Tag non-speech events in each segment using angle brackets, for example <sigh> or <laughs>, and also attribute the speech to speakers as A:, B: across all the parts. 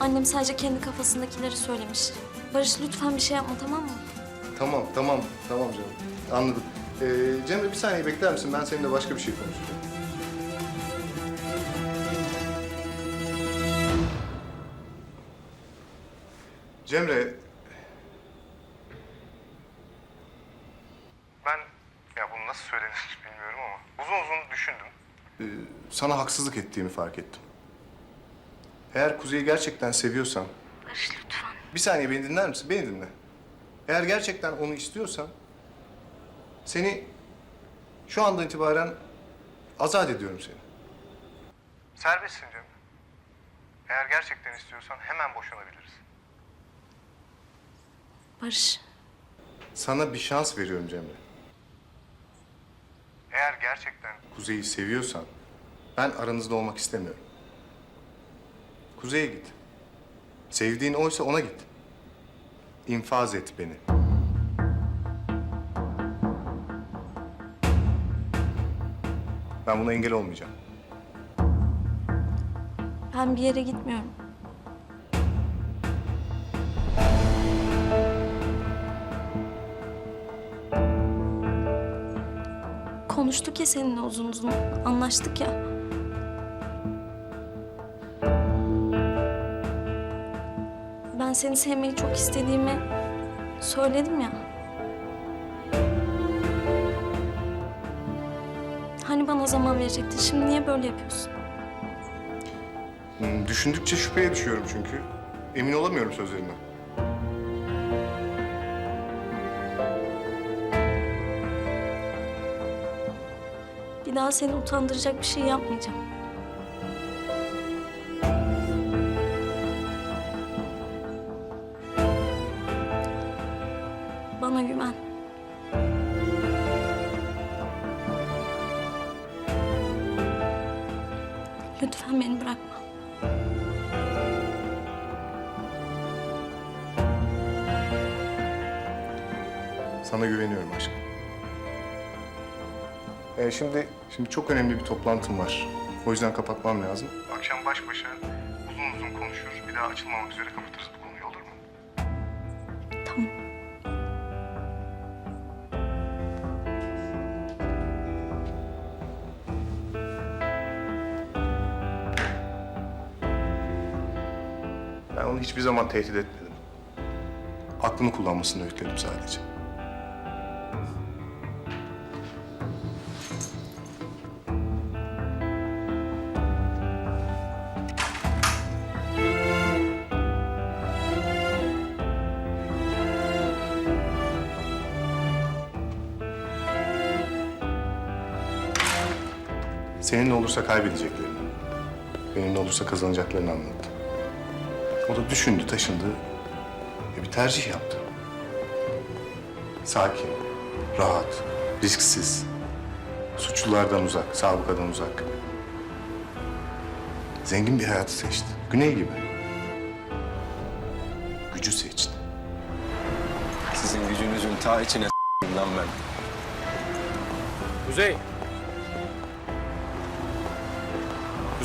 A: Annem sadece kendi kafasındakileri söylemiş. Barış lütfen bir şey yapma tamam mı?
B: Tamam, tamam, tamam canım. Anladım. Ee, Cemre bir saniye bekler misin? Ben seninle başka bir şey konuşacağım. Cemre... Ben ya bunu nasıl söylenir bilmiyorum ama uzun uzun düşündüm. Ee, sana haksızlık ettiğimi fark ettim. Eğer Kuzey'i gerçekten seviyorsan...
A: Barış lütfen.
B: Bir saniye beni dinler misin? Beni dinle. Eğer gerçekten onu istiyorsan... Seni şu andan itibaren azat ediyorum seni. Serbestsin Cemre. Eğer gerçekten istiyorsan hemen boşanabiliriz.
A: Barış.
B: Sana bir şans veriyorum Cemre. Eğer gerçekten Kuzey'i seviyorsan ben aranızda olmak istemiyorum. Kuzey'e git. Sevdiğin oysa ona git. İnfaz et beni. Ben buna engel olmayacağım.
A: Ben bir yere gitmiyorum. Konuştuk ya seninle uzun uzun. Anlaştık ya. Seni sevmeyi çok istediğimi söyledim ya. Hani bana zaman verecektin. Şimdi niye böyle yapıyorsun?
B: Hmm, Düşündükçe şüpheye düşüyorum çünkü. Emin olamıyorum sözlerinden.
A: Bir daha seni utandıracak bir şey yapmayacağım.
B: Sana güveniyorum aşkım. Ee, şimdi, şimdi çok önemli bir toplantım var. O yüzden kapatmam lazım. Akşam baş başa uzun uzun konuşur. Bir daha açılmamak üzere kapatırız bu konuyu olur mu?
A: Tamam.
B: Ben onu hiçbir zaman tehdit etmedim. Aklını kullanmasını öğütledim sadece. Seninle olursa kaybedeceklerini, benimle olursa kazanacaklarını anlattı. O da düşündü, taşındı ve bir tercih yaptı. Sakin, rahat, risksiz, suçlulardan uzak, sabıkadan uzak. Zengin bir hayatı seçti. Güney gibi. Gücü seçti.
C: Sizin gücünüzün ta içine s**eyim lan ben.
D: Kuzey.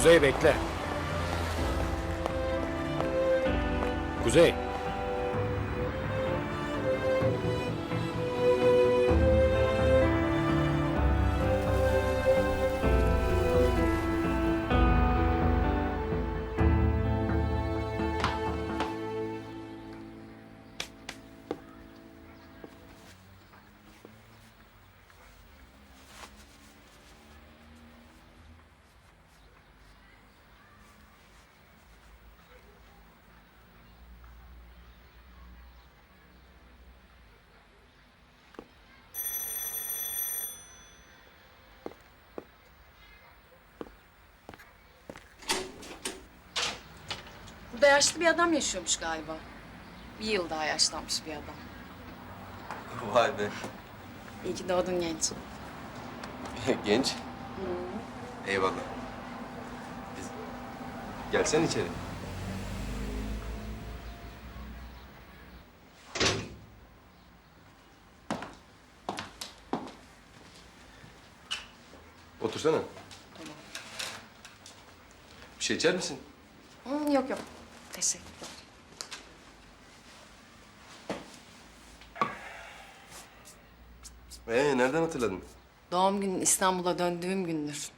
D: Kuzey bekle. Kuzey.
E: Burada yaşlı bir adam yaşıyormuş galiba. Bir yıl daha yaşlanmış bir adam.
C: Vay be.
E: İyi ki doğdun genç. <laughs>
C: Genç. Eyvallah. Biz... Gelsen içeri. Otursana.
E: Tamam.
C: Bir şey içer misin?
E: Hmm, Yok yok. Teşekkürler.
C: Ee, nereden hatırladın?
E: Doğum günün İstanbul'a döndüğüm gündür.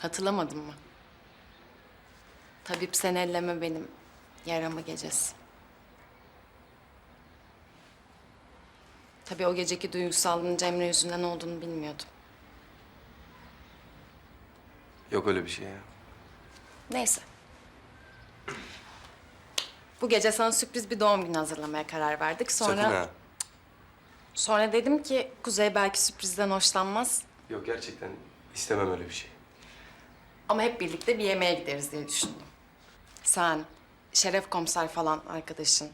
E: Hatırlamadın mı? Tabip sen elleme benim yarama gecesi. Tabii o geceki duygusallığın Cemre yüzünden olduğunu bilmiyordum.
C: Yok öyle bir şey ya.
E: Neyse. Bu gece sana sürpriz bir doğum günü hazırlamaya karar verdik. Sonra
C: Sakın ha.
E: sonra dedim ki Kuzey belki sürprizden hoşlanmaz
C: Yok gerçekten istemem öyle bir şey.
E: ama hep birlikte bir yemeğe gideriz diye düşündüm. Sen, Şeref komiser falan arkadaşın,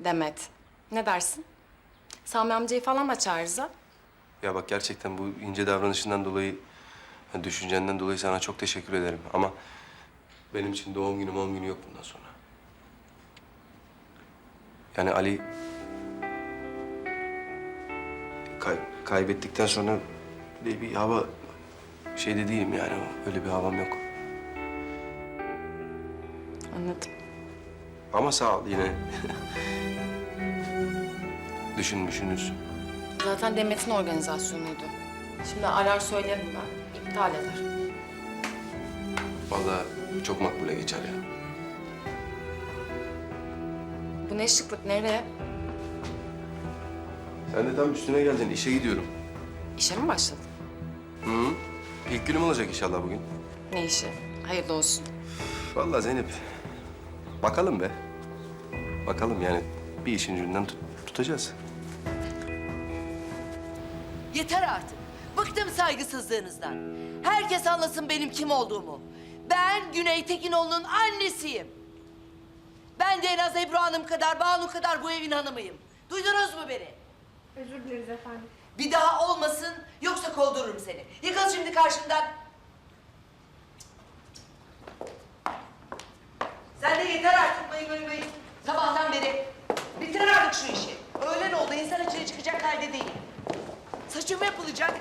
E: Demet. Ne dersin? Sami amcayı falan da çağırırız ha?
C: Ya bak gerçekten bu ince davranışından dolayı, düşüncenden dolayı sana çok teşekkür ederim. Ama benim için doğum günü doğum günü yok bundan sonra. Yani Ali kay- kaybettikten sonra bir, bir hava şeyde değilim yani. Öyle bir havam yok.
E: Anladım.
C: Ama sağ ol yine. <laughs> Düşünmüşsünüz.
E: Zaten Demet'in organizasyonuydu. Şimdi arar söylerim ben. iptal eder.
C: Vallahi çok makbule geçer ya.
E: Bu ne şıklık, nereye?
C: Sen de tam üstüne geldin. İşe gidiyorum.
E: İşe mi başladın?
C: Hı -hı. İlk günüm olacak inşallah bugün.
E: Ne işi? Hayırlı olsun.
C: Vallahi Zeynep, bakalım be. Bakalım yani bir işin ucundan tut- tutacağız.
F: Yeter artık. Bıktım saygısızlığınızdan. Herkes anlasın benim kim olduğumu. Ben Güney Tekinoğlu'nun annesiyim. Ben de en az Ebru Hanım kadar, Banu kadar bu evin hanımıyım. Duydunuz mu beni?
G: Özür dileriz efendim.
F: Bir daha olmasın, yoksa kovdururum seni. Yıkıl şimdi karşımdan. Sen de yeter artık bayım bayım bayım. Sabahtan beri. Bitir artık şu işi. Öğlen oldu, insan içine çıkacak halde değil. Saçım yapılacak.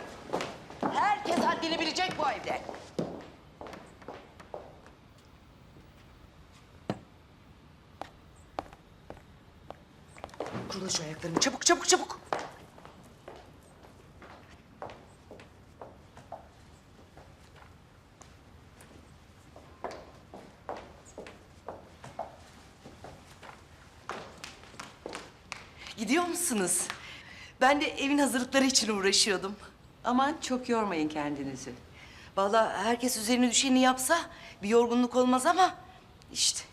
F: Herkes haddini bilecek bu evde. Kurula şu ayaklarını. Çabuk, çabuk, çabuk. Gidiyor musunuz? Ben de evin hazırlıkları için uğraşıyordum.
H: Aman çok yormayın kendinizi.
F: Vallahi herkes üzerine düşeni yapsa bir yorgunluk olmaz ama işte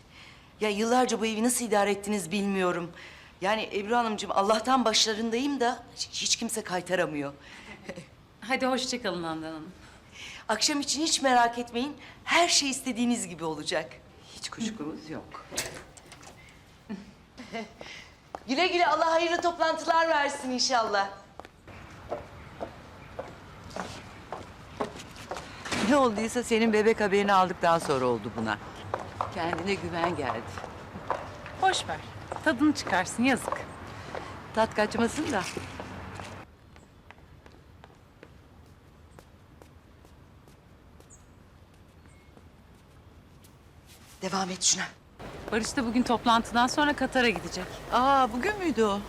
F: ya yıllarca bu evi nasıl idare ettiniz bilmiyorum. Yani Ebru Hanımcığım Allah'tan başlarındayım da hiç, kimse kaytaramıyor.
I: Hadi hoşça kalın Handan Hanım.
F: Akşam için hiç merak etmeyin. Her şey istediğiniz gibi olacak.
H: Hiç kuşkumuz yok.
F: Güle güle Allah hayırlı toplantılar versin inşallah.
H: Ne olduysa senin bebek haberini aldıktan sonra oldu buna. Kendine güven geldi.
I: Boş ver. Tadını çıkarsın yazık.
H: Tat kaçmasın da.
F: Devam et şuna.
I: Barış da bugün toplantıdan sonra Katar'a gidecek.
H: Aa bugün müydü o?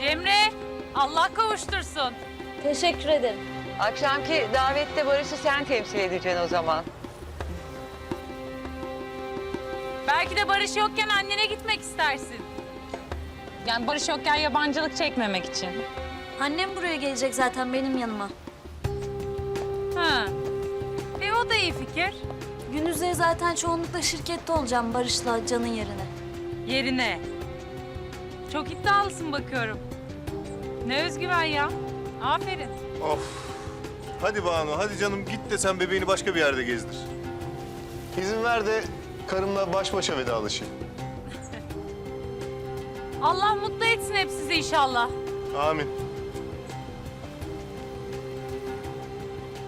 I: Cemre, Allah kavuştursun.
A: Teşekkür ederim.
H: Akşamki davette Barış'ı sen temsil edeceksin o zaman.
I: Belki de Barış yokken annene gitmek istersin. Yani Barış yokken yabancılık çekmemek için.
A: Annem buraya gelecek zaten benim yanıma.
I: Ha. E o da iyi fikir.
A: Gündüzleri zaten çoğunlukla şirkette olacağım Barış'la Can'ın yerine.
I: Yerine. Çok iddialısın bakıyorum. Ne özgüven ya. Aferin.
J: Of. Hadi Banu, hadi canım git de sen bebeğini başka bir yerde gezdir. İzin ver de karımla baş başa vedalaşayım. <laughs>
I: Allah mutlu etsin hep sizi inşallah.
J: Amin.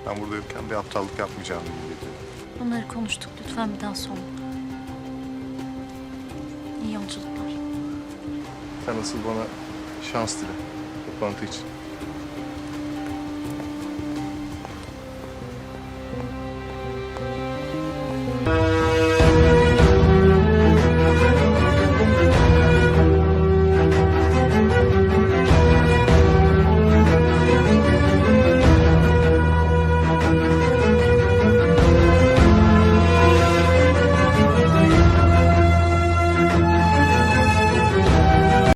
J: Ben burada yokken bir aptallık yapmayacağım diye ediyorum.
A: Bunları konuştuk lütfen bir daha sonra. İyi yolculuklar.
J: Sen asıl bana şans dile toplantı için.